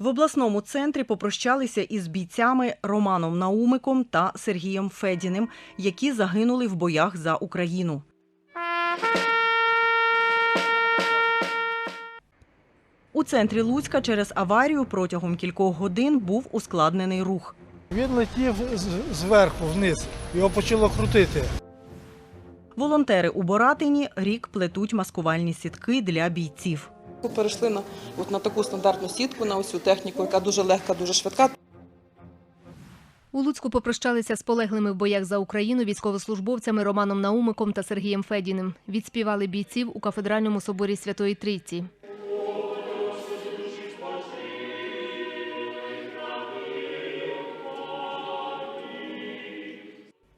В обласному центрі попрощалися із бійцями Романом Наумиком та Сергієм Федіним, які загинули в боях за Україну. У центрі Луцька через аварію протягом кількох годин був ускладнений рух. Він летів зверху вниз, його почало крутити. Волонтери у Боратині рік плетуть маскувальні сітки для бійців. Перейшли на, от, на таку стандартну сітку, на цю техніку, яка дуже легка, дуже швидка. У Луцьку попрощалися з полеглими в боях за Україну військовослужбовцями Романом Наумиком та Сергієм Федіним. Відспівали бійців у кафедральному соборі Святої Трійці. –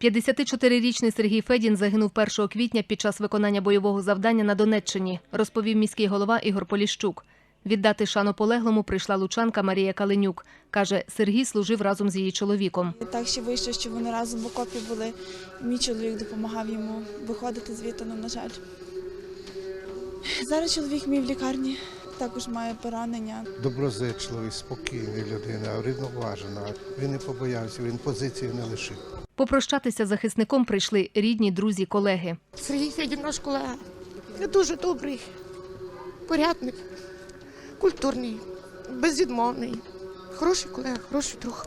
54-річний Сергій Федін загинув 1 квітня під час виконання бойового завдання на Донеччині, розповів міський голова Ігор Поліщук. Віддати шану полеглому прийшла лучанка Марія Каленюк. Каже, Сергій служив разом з її чоловіком. Так ще вийшло, що вони разом в окопі були. Мій чоловік допомагав йому виходити звідти, ну, на жаль. Зараз чоловік мій в лікарні, також має поранення. доброзичливий, спокійний людина, врівноважена. Він не побоявся, він позицію не лишив. Попрощатися з захисником прийшли рідні, друзі, колеги. Сергій Федін наш колега. Він дуже добрий, порядний, культурний, безвідмовний. Хороший колега, хороший друг.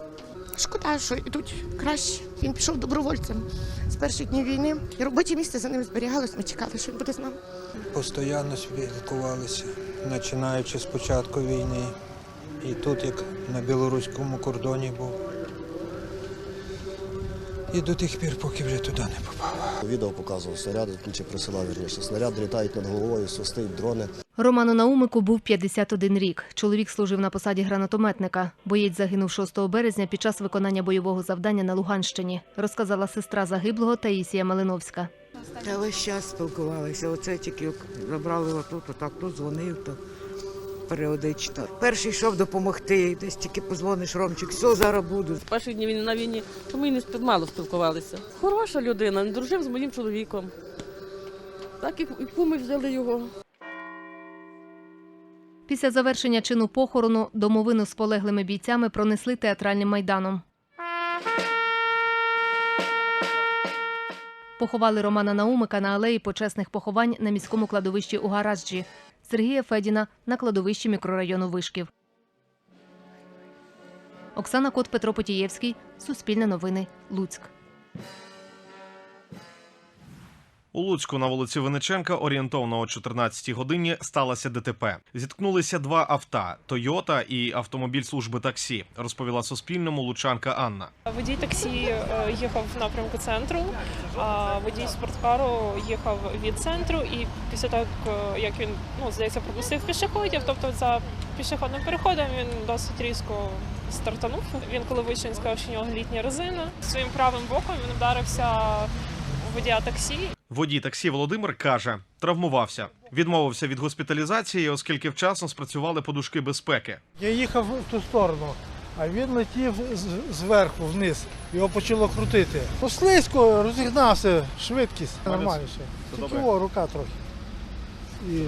Шкода, що йдуть краще. Він пішов добровольцем з перших днів війни. І робоче місце за ним зберігалось. Ми чекали, що він буде з нами. Постоянно спілкувалися, починаючи з початку війни. І тут, як на білоруському кордоні був. І до тих пір, поки вже туди не попав. Відео показував снаряди, чи присилав вірніше. Снаряди літають над головою, свистить дрони. Роману Наумику був 51 рік. Чоловік служив на посаді гранатометника. Боєць загинув 6 березня під час виконання бойового завдання на Луганщині, розказала сестра загиблого Таїсія Малиновська. Я весь час спілкувалися. Оце тільки забрали отут, отак, тут дзвонив, то періодично. Перший йшов допомогти, десь тільки позвониш, Ромчик, все, зараз буду. З перших днів війни на війні, то ми і не мало спілкувалися. Хороша людина, він дружив з моїм чоловіком. Так і куми взяли його. Після завершення чину похорону домовину з полеглими бійцями пронесли театральним майданом. Поховали Романа Наумика на алеї почесних поховань на міському кладовищі у Гаражджі, Сергія Федіна на кладовищі мікрорайону Вишків. Оксана Кот, Петро Потієвський. Суспільне новини. Луцьк. У Луцьку на вулиці Винниченка орієнтовно о 14-й годині сталося ДТП. Зіткнулися два авто – Тойота і автомобіль служби таксі, розповіла Суспільному лучанка Анна. Водій таксі е, їхав в напрямку центру, а водій спорткару їхав від центру. І після того, як- як він ну здається, пропустив пішоходів, тобто за пішохідним переходом він досить різко стартанув. Він коли вийшов, він сказав, що у нього літня резина. Своїм правим боком він вдарився у водія таксі. Водій таксі Володимир каже, травмувався, відмовився від госпіталізації, оскільки вчасно спрацювали подушки безпеки. Я їхав в ту сторону, а він летів зверху вниз, його почало крутити. Послизько розігнався, швидкість нормально ще. Тільки о, рука трохи. І.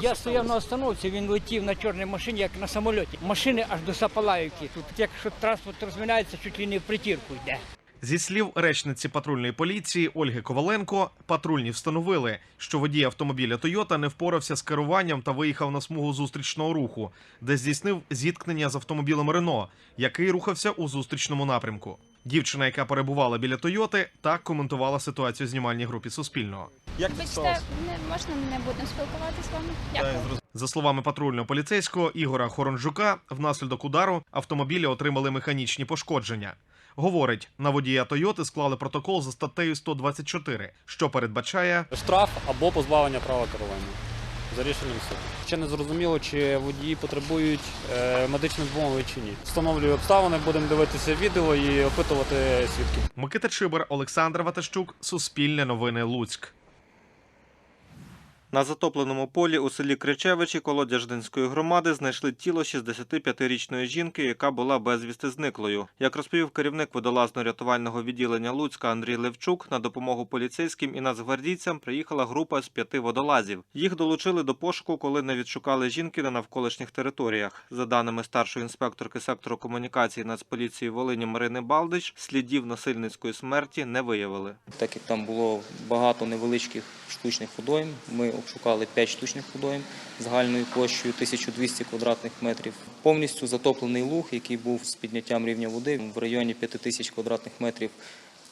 Я стояв на остановці, він летів на чорній машині, як на самольоті. Машини аж до Сапалаївки. Тут якщо транспорт розминається, чуть ли не в притірку йде. Зі слів речниці патрульної поліції Ольги Коваленко, патрульні встановили, що водій автомобіля Тойота не впорався з керуванням та виїхав на смугу зустрічного руху, де здійснив зіткнення з автомобілем Рено, який рухався у зустрічному напрямку. Дівчина, яка перебувала біля Тойоти, так коментувала ситуацію в знімальній групі Суспільного. Вибачте, не можна не будемо спілкуватися з вами? Дякую. За словами патрульного поліцейського Ігора Хоронжука, внаслідок удару автомобілі отримали механічні пошкодження. Говорить, на водія Тойоти склали протокол за статтею 124, що передбачає Штраф або позбавлення права керування за рішенням суду. Ще не зрозуміло, чи водії потребують е, медичної допомоги чи ні. Встановлюю обставини, будемо дивитися відео і опитувати свідків. Микита Чибер, Олександр Ватащук, Суспільне новини Луцьк. На затопленому полі у селі Кричевичі Колодяждинської громади знайшли тіло 65-річної жінки, яка була безвісти зниклою. Як розповів керівник водолазно-рятувального відділення Луцька Андрій Левчук, на допомогу поліцейським і нацгвардійцям приїхала група з п'яти водолазів. Їх долучили до пошуку, коли не відшукали жінки на навколишніх територіях. За даними старшої інспекторки сектору комунікації Нацполіції Волині Марини Балдич, слідів насильницької смерті не виявили. Так як там було багато невеличких штучних водойм, ми обшукали 5 штучних водойм загальною площею 1200 квадратних метрів. Повністю затоплений луг, який був з підняттям рівня води в районі 5000 квадратних метрів,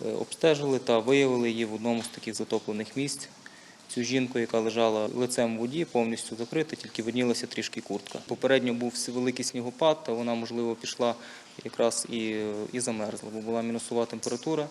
е, обстежили та виявили її в одному з таких затоплених місць. Цю жінку, яка лежала лицем в воді, повністю закрита, тільки виднілася трішки куртка. Попередньо був великий снігопад, та вона, можливо, пішла якраз і, і замерзла, бо була мінусова температура.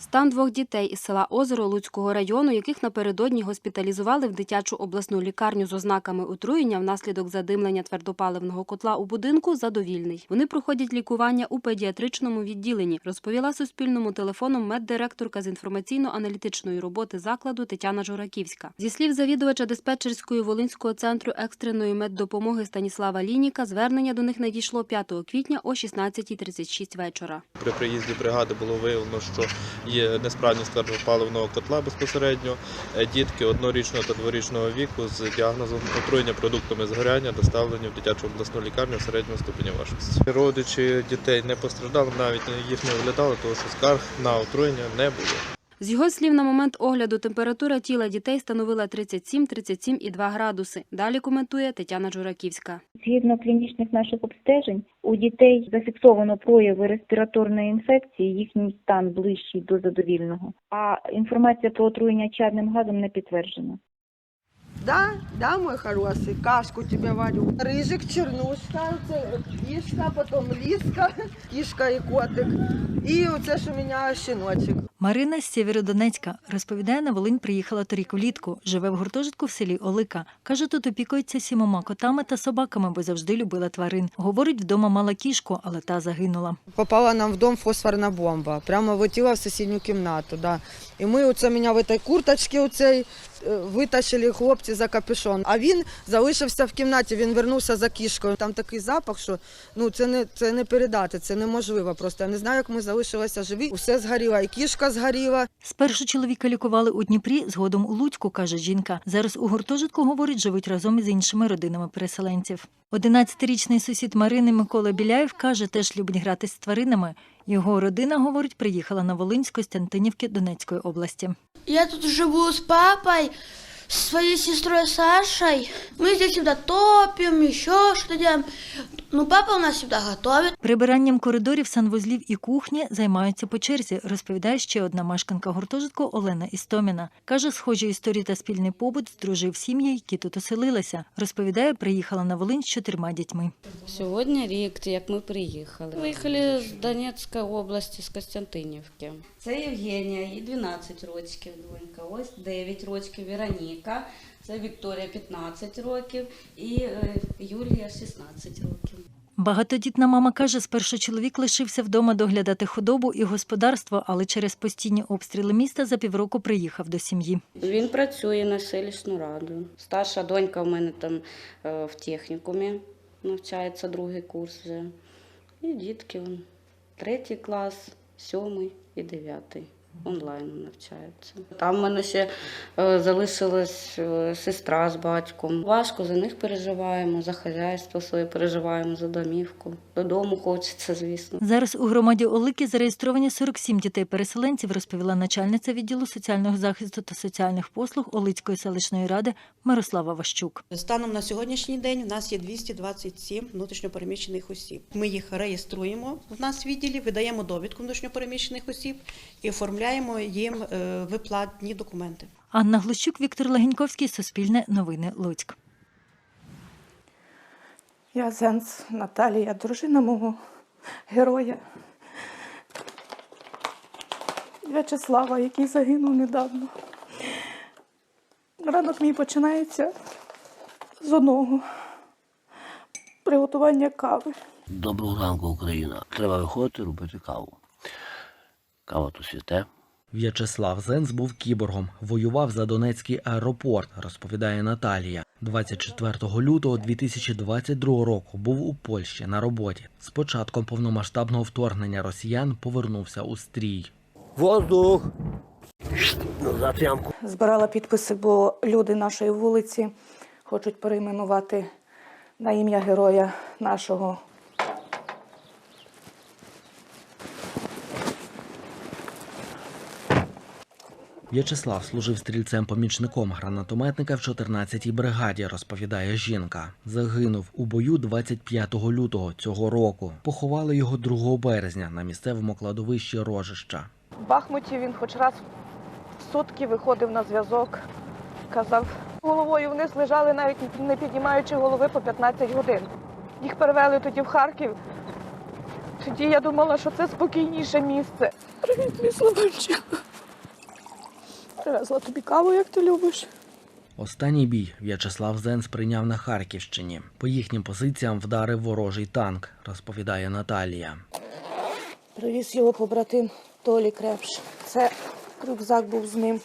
Стан двох дітей із села Озеро Луцького району, яких напередодні госпіталізували в дитячу обласну лікарню з ознаками отруєння внаслідок задимлення твердопаливного котла у будинку, задовільний. Вони проходять лікування у педіатричному відділенні, розповіла Суспільному телефоном меддиректорка з інформаційно-аналітичної роботи закладу Тетяна Жураківська. Зі слів завідувача диспетчерської Волинського центру екстреної меддопомоги Станіслава Лініка, звернення до них надійшло 5 квітня о 16.36 вечора. При приїзді бригади було виявлено, що є несправність твердопаливного котла безпосередньо. Е, Дітки однорічного та дворічного віку з діагнозом отруєння продуктами згоряння доставлені в дитячу обласну лікарню середнього ступеня важкості. Родичі дітей не постраждали, навіть їх не оглядали, тому що скарг на отруєння не було. З його слів, на момент огляду температура тіла дітей становила 37-37,2 градуси. Далі коментує Тетяна Жураківська. Згідно клінічних наших обстежень, у дітей зафіксовано прояви респіраторної інфекції, їхній стан ближчий до задовільного. А інформація про отруєння чадним газом не підтверджена. Да, да, мой хороший, кашку тебе варю. Рыжик, чернушка, це кішка, потім ліска, кішка і котик. І оце ж у мене щіночок. Марина з Сєвєродонецька розповідає, на Волинь приїхала торік влітку. Живе в гуртожитку в селі Олика. Каже, тут опікується сімома котами та собаками, бо завжди любила тварин. Говорить, вдома мала кішку, але та загинула. Попала нам в дом фосфорна бомба. Прямо влетіла в сусідню кімнату. Да. І ми оце мене в цій курточці оцей е, витащили хлопці за капюшон. А він залишився в кімнаті, він вернувся за кішкою. Там такий запах, що ну це не це не передати, це неможливо. Просто я не знаю, як ми залишилися живі. Усе згоріло, і кішка згоріла. Спершу чоловіка лікували у Дніпрі, згодом у Луцьку, каже жінка. Зараз у гуртожитку, говорить, живуть разом із іншими родинами переселенців. 11-річний сусід Марини Микола Біляєв каже, теж любить гратись з тваринами. Його родина, говорить, приїхала на Волинь з Костянтинівки Донецької області. Я тут живу с папой, с своей сестрой Сашей. Мы здесь всегда топим, еще что делаем. Ну, папа у нас всегда готовит. Прибиранням коридорів, санвузлів і кухні займаються по черзі, розповідає ще одна мешканка гуртожитку Олена Істоміна. Каже, схожі історії та спільний побут здружив сім'ї, які тут оселилися. Розповідає, приїхала на Волинь з чотирма дітьми. Сьогодні рік, як ми приїхали. Виїхали з Донецької області, з Костянтинівки. Це Євгенія, їй 12 років, донька. Ось 9 років Вероніка. Це Вікторія 15 років і е, Юлія 16 років. Багатодітна мама каже, спершу чоловік лишився вдома доглядати худобу і господарство, але через постійні обстріли міста за півроку приїхав до сім'ї. Він працює на селищну раду. Старша донька в мене там е, в технікумі навчається другий курс вже. І дітки вон, третій клас, сьомий і дев'ятий. Онлайн навчаються. Там в мене ще е, залишилась е, сестра з батьком. Важко за них переживаємо, за хазяйство своє переживаємо, за домівку. Додому хочеться, звісно. Зараз у громаді Олики зареєстровані 47 дітей-переселенців, розповіла начальниця відділу соціального захисту та соціальних послуг Олицької селищної ради Мирослава Ващук. Станом на сьогоднішній день у нас є 227 внутрішньопереміщених осіб. Ми їх реєструємо в нас в відділі, видаємо довідку внутрішньопереміщених осіб і оформляємо їм е, виплатні документи. Анна Глущук, Віктор Легеньковський, Суспільне новини Луцьк. Я Зенц Наталія, дружина мого героя В'ячеслава, який загинув недавно. Ранок мій починається з одного приготування кави. Доброго ранку, Україна. Треба виходити робити каву. Кава то святе, В'ячеслав Зенц був кіборгом, воював за Донецький аеропорт, розповідає Наталія. 24 лютого 2022 року був у Польщі на роботі. З початком повномасштабного вторгнення росіян повернувся у стрій. Воздух. Збирала підписи, бо люди нашої вулиці хочуть перейменувати на ім'я героя нашого. В'ячеслав служив стрільцем-помічником гранатометника в 14-й бригаді, розповідає жінка. Загинув у бою 25 лютого цього року. Поховали його 2 березня на місцевому кладовищі Рожища. В Бахмуті він хоч раз в сутки виходив на зв'язок, казав, головою вниз лежали навіть не піднімаючи голови по 15 годин. Їх перевели тоді в Харків. Тоді я думала, що це спокійніше місце. Привіт, мій Слободчик. Привезла тобі каву, як ти любиш. Останній бій В'ячеслав Зенц прийняв на Харківщині. По їхнім позиціям вдарив ворожий танк, розповідає Наталія. Привіз його побратим Толі Крепш. Це рюкзак був з ним,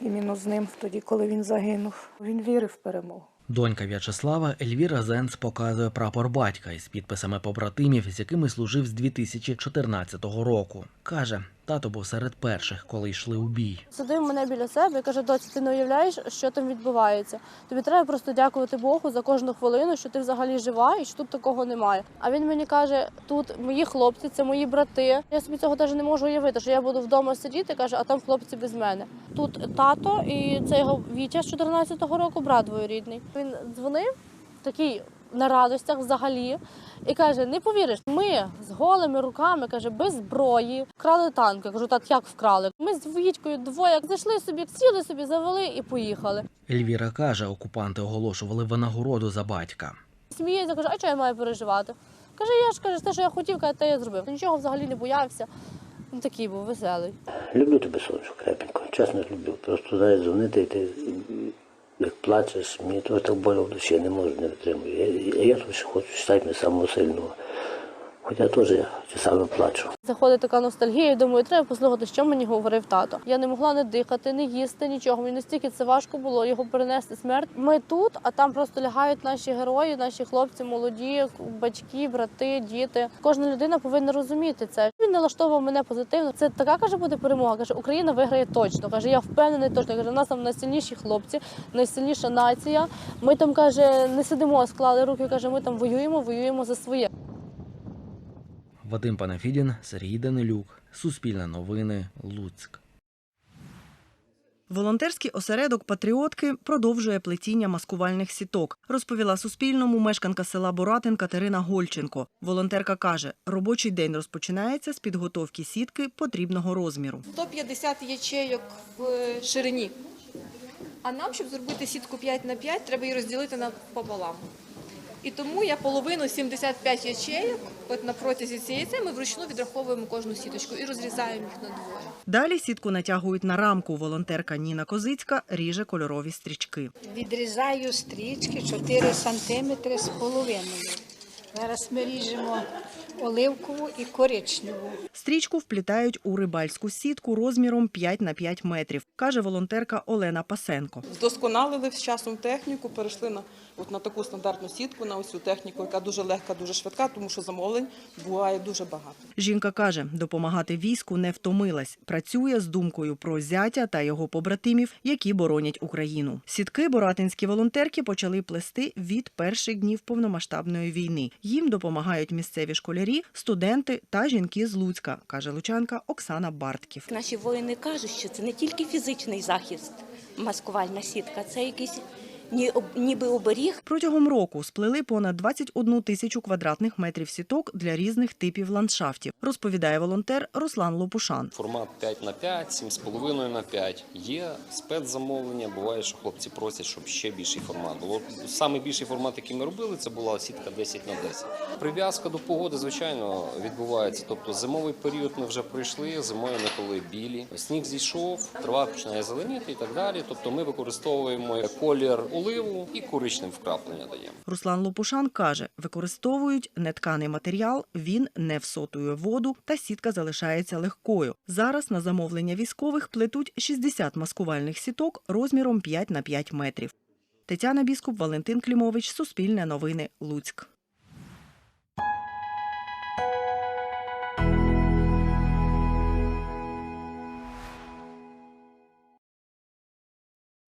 іменно з ним, тоді, коли він загинув. Він вірив в перемогу. Донька В'ячеслава Ельвіра Зенц показує прапор батька із підписами побратимів, з якими служив з 2014 року. Каже, тато був серед перших, коли йшли у бій. Садив мене біля себе і каже, доці, ти не уявляєш, що там відбувається. Тобі треба просто дякувати Богу за кожну хвилину, що ти взагалі жива і що тут такого немає. А він мені каже: тут мої хлопці, це мої брати. Я собі цього навіть не можу уявити, що я буду вдома сидіти, каже, а там хлопці без мене. Тут тато і це його Вітя з 14-го року, брат двоюрідний. Він дзвонив такий. На радостях взагалі і каже: не повіриш, ми з голими руками, каже, без зброї вкрали танк. Я кажу, так як вкрали? Ми з Вітькою двоє зайшли собі, сіли собі, завели і поїхали. Ельвіра каже, окупанти оголошували винагороду за батька. Сміється, каже, а чого я маю переживати? Каже, я ж каже, те, що я хотів, каже, те я зробив. Нічого взагалі не боявся. Він такий був веселий. Люблю тебе, сонечко, крепенько. Чесно люблю. Просто дай дзвонити, і ти як плачеш, мені то так болю в душі, я не можу, не витримую. Я, я, я тут хочу стати самого сильного. Хоча теж часами плачу. Заходить така ностальгія, і думаю, треба послухати, що мені говорив тато. Я не могла не дихати, не їсти нічого. Мені настільки це важко було його перенести смерть. Ми тут, а там просто лягають наші герої, наші хлопці, молоді, батьки, брати, діти. Кожна людина повинна розуміти це. Він налаштовував мене позитивно. Це така каже, буде перемога. каже, Україна виграє точно. каже, я впевнений точно. Каже, у нас там найсильніші хлопці, найсильніша нація. Ми там каже, не сидимо, склали руки. каже, ми там воюємо, воюємо за своє. Вадим Панафідін, Сергій Данилюк, Суспільне новини, Луцьк. Волонтерський осередок Патріотки продовжує плетіння маскувальних сіток, розповіла Суспільному мешканка села Боратин Катерина Гольченко. Волонтерка каже, робочий день розпочинається з підготовки сітки потрібного розміру. 150 ячейок в ширині. А нам, щоб зробити сітку 5 на 5, треба її розділити напополам. І тому я половину 75 ячеїв, от на протязі цієї це ми вручну відраховуємо кожну сіточку і розрізаємо їх на двоє. Далі сітку натягують на рамку. Волонтерка Ніна Козицька ріже кольорові стрічки. Відрізаю стрічки 4 сантиметри з половиною. Зараз ми ріжемо оливкову і коричневу. Стрічку вплітають у рибальську сітку розміром 5 на 5 метрів, каже волонтерка Олена Пасенко. Вдосконалили з часом техніку, перейшли на, от на таку стандартну сітку, на ось цю техніку, яка дуже легка, дуже швидка, тому що замовлень буває дуже багато. Жінка каже, допомагати війську не втомилась. Працює з думкою про зятя та його побратимів, які боронять Україну. Сітки боратинські волонтерки почали плести від перших днів повномасштабної війни. Їм допомагають місцеві школярі, студенти та жінки з Луцька, каже лучанка Оксана Бартків. Наші воїни кажуть, що це не тільки фізичний захист, маскувальна сітка, це якийсь ніби оберіг. Протягом року сплели понад 21 тисячу квадратних метрів сіток для різних типів ландшафтів, розповідає волонтер Руслан Лопушан. Формат 5 на 5, 7,5 на 5. Є спецзамовлення, буває, що хлопці просять, щоб ще більший формат було. Саме більший формат, який ми робили, це була сітка 10 на 10. Прив'язка до погоди, звичайно, відбувається. Тобто зимовий період ми вже пройшли, зимою ми коли білі. Сніг зійшов, трава починає зеленіти і так далі. Тобто ми використовуємо колір поливу і коричним вкраплення даємо. Руслан Лопушан каже, використовують нетканий матеріал, він не всотує воду та сітка залишається легкою. Зараз на замовлення військових плетуть 60 маскувальних сіток розміром 5 на 5 метрів. Тетяна Біскуп, Валентин Клімович, Суспільне новини, Луцьк.